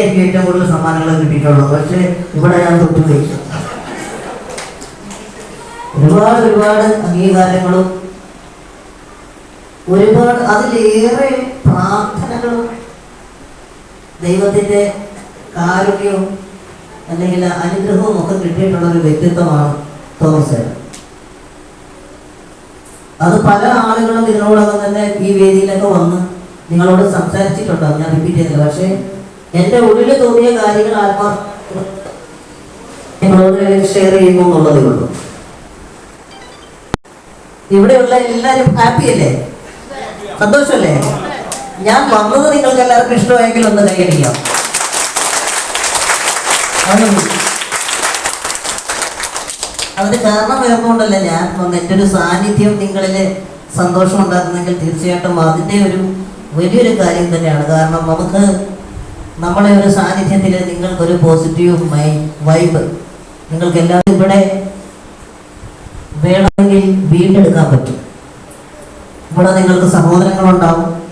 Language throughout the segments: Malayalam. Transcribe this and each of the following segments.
എനിക്കായിരിക്കും ഏറ്റവും കൂടുതൽ സമ്മാനങ്ങൾ കിട്ടിയിട്ടുള്ളത് പക്ഷേ ഇവിടെ ഞാൻ തൊട്ടു കഴിച്ചു ഒരുപാട് ഒരുപാട് അംഗീകാരങ്ങളും ഒരുപാട് അതിലേറെ പ്രാർത്ഥനകളും ദൈവത്തിന്റെ കാരുണ്യവും അല്ലെങ്കിൽ അനുഗ്രഹവും ഒക്കെ കിട്ടിയിട്ടുള്ള ഒരു വ്യക്തിത്വമാണ് തോമസ് അത് പല ആളുകളും ഇതിനോടകം തന്നെ ഈ വേദിയിലൊക്കെ വന്ന് നിങ്ങളോട് സംസാരിച്ചിട്ടുണ്ടാവും. ഞാൻ റിപ്പീറ്റ് ചെയ്തില്ല പക്ഷേ എന്റെ ഉള്ളിൽ തോന്നിയ കാര്യങ്ങൾ ആത്മാ നിങ്ങളോട് ഷെയർ ചെയ്യുന്നു എന്നുള്ളതേ ഉള്ളൂ. ഇവിടെയുള്ള ഹാപ്പി അല്ലേ? സന്തോഷമല്ലേ? ഞാൻ വന്നത് നിങ്ങൾക്ക് എല്ലാവർക്കും ഇഷ്ടമായെങ്കിൽ ഒന്ന് കൈയടിക്കാം. അത് അതിന് കാരണം വേറൊന്നുകൊണ്ടല്ല ഞാൻ വന്ന് എന്റെ ഒരു സാന്നിധ്യം നിങ്ങളിൽ സന്തോഷം ഉണ്ടാക്കുന്നെങ്കിൽ തീർച്ചയായിട്ടും അതിന്റെ ഒരു വലിയൊരു കാര്യം തന്നെയാണ്. കാരണം നമുക്ക് നമ്മളെ ഒരു സാന്നിധ്യത്തിൽ നിങ്ങൾക്കൊരു പോസിറ്റീവ് വൈബ് നിങ്ങൾക്ക് എല്ലാവരും ഇവിടെ വേണമെങ്കിൽ വീണ്ടെടുക്കാൻ പറ്റും. ഇവിടെ നിങ്ങൾക്ക് സഹോദരങ്ങളുണ്ടാവും.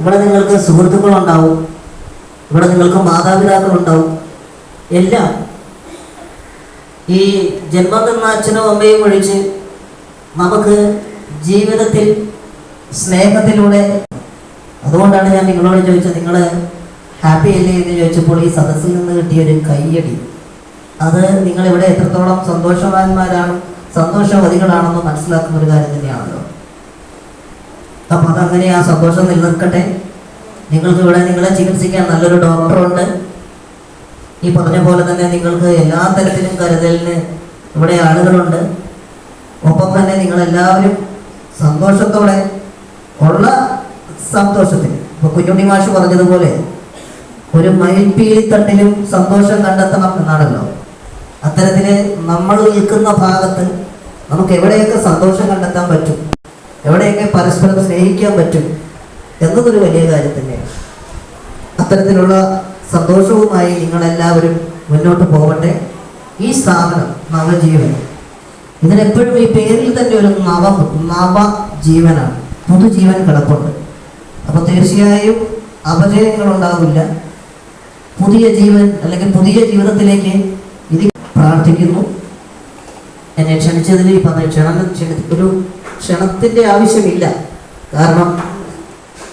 ഇവിടെ നിങ്ങൾക്ക് സുഹൃത്തുക്കളുണ്ടാവും. ഇവിടെ നിങ്ങൾക്ക് മാതാപിതാക്കളുണ്ടാവും. എല്ലാം ഈ ജന്മം നിന്ന അച്ഛനും അമ്മയും ഒഴിച്ച് നമുക്ക് ജീവിതത്തിൽ സ്നേഹത്തിലൂടെ. അതുകൊണ്ടാണ് ഞാൻ നിങ്ങളോട് ചോദിച്ചത് നിങ്ങൾ ഹാപ്പി അല്ലേ എന്ന് ചോദിച്ചപ്പോൾ ഈ സദസ്സിൽ നിന്ന് കിട്ടിയ ഒരു കയ്യടി. അത് നിങ്ങൾ ഇവിടെ എത്രത്തോളം സന്തോഷവാന്മാരാണ് സന്തോഷവതികളാണെന്ന് മനസ്സിലാക്കുന്ന ഒരു കാര്യം തന്നെയാണല്ലോ. അപ്പം അതങ്ങനെ ആ സന്തോഷം നിലനിൽക്കട്ടെ. നിങ്ങൾക്ക് ഇവിടെ നിങ്ങളെ ചികിത്സിക്കാൻ നല്ലൊരു ഡോക്ടറുണ്ട് ഈ പറഞ്ഞ പോലെ തന്നെ നിങ്ങൾക്ക് എല്ലാ തരത്തിലും കരുതലിന് ഇവിടെ ആളുകളുണ്ട്. ഒപ്പം തന്നെ നിങ്ങളെല്ലാവരും സന്തോഷത്തോടെ ഉള്ള സന്തോഷത്തിന്. ഇപ്പൊ കുഞ്ഞുണ്ണി മാഷ് പറഞ്ഞതുപോലെ ഒരു മയിൽപ്പീലിത്തട്ടിലും സന്തോഷം കണ്ടെത്തണം എന്നാണല്ലോ. അത്തരത്തിൽ നമ്മൾ നിൽക്കുന്ന ഭാഗത്ത് നമുക്ക് എവിടെയൊക്കെ സന്തോഷം കണ്ടെത്താൻ പറ്റും എവിടെയൊക്കെ പരസ്പരം സ്നേഹിക്കാൻ പറ്റും എന്നതൊരു വലിയ കാര്യം തന്നെയാണ്. അത്തരത്തിലുള്ള സന്തോഷവുമായി നിങ്ങളെല്ലാവരും മുന്നോട്ട് പോകട്ടെ. ഈ സ്ഥാപനം നവജീവൻ. ഇതിനെപ്പോഴും ഈ പേരിൽ തന്നെ ഒരു നവ നവജീവനാണ് പുതുജീവൻ കിടപ്പുണ്ട്. അപ്പോൾ തീർച്ചയായും അപജയങ്ങൾ ഉണ്ടാവില്ല പുതിയ ജീവൻ അല്ലെങ്കിൽ പുതിയ ജീവിതത്തിലേക്ക് ഇത് പ്രാർത്ഥിക്കുന്നു. എന്നെ ക്ഷണിച്ചതിന് ഈ പറഞ്ഞ ക്ഷണം ഒരു ക്ഷണത്തിന്റെ ആവശ്യമില്ല. കാരണം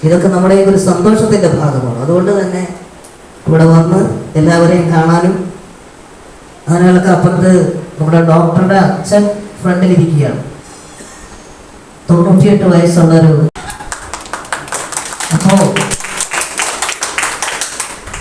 ഇതൊക്കെ നമ്മുടെ ഒരു സന്തോഷത്തിന്റെ ഭാഗമാണ്. അതുകൊണ്ട് തന്നെ ഇവിടെ വന്ന് എല്ലാവരെയും കാണാനും അതിനൊക്കെ അപ്പുറത്ത് നമ്മുടെ ഡോക്ടറുടെ അച്ഛൻ ഫ്രണ്ടിലിരിക്കുകയാണ്. തൊണ്ണൂറ്റിയെട്ട് വയസ്സുള്ളൊരു അപ്പോൾ